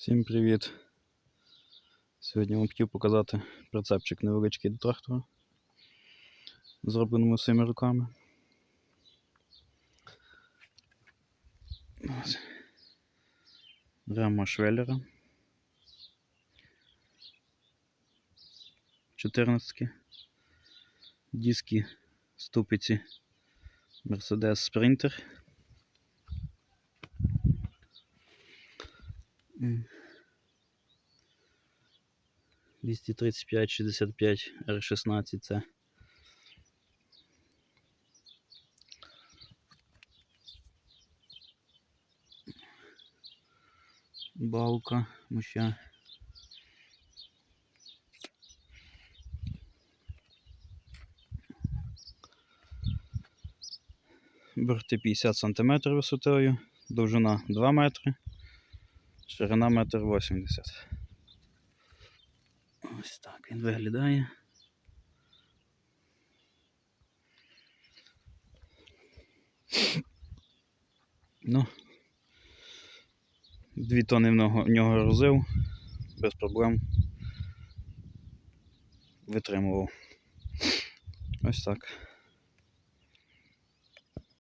Всім привіт! Сьогодні вам хотів показати прицепчик невеличкий до трактора, зробленому своїми руками. Ось. Рама Швеллера. 14. Диски ступиці Mercedes Sprinter. 235 65 R16 це. Балка, моща. Борти 50 см висотою, довжина 2 метри, ширина 1,80 м. Ось так він виглядає. Ну, дві тони в нього, в нього грузив, без проблем. Витримував. Ось так.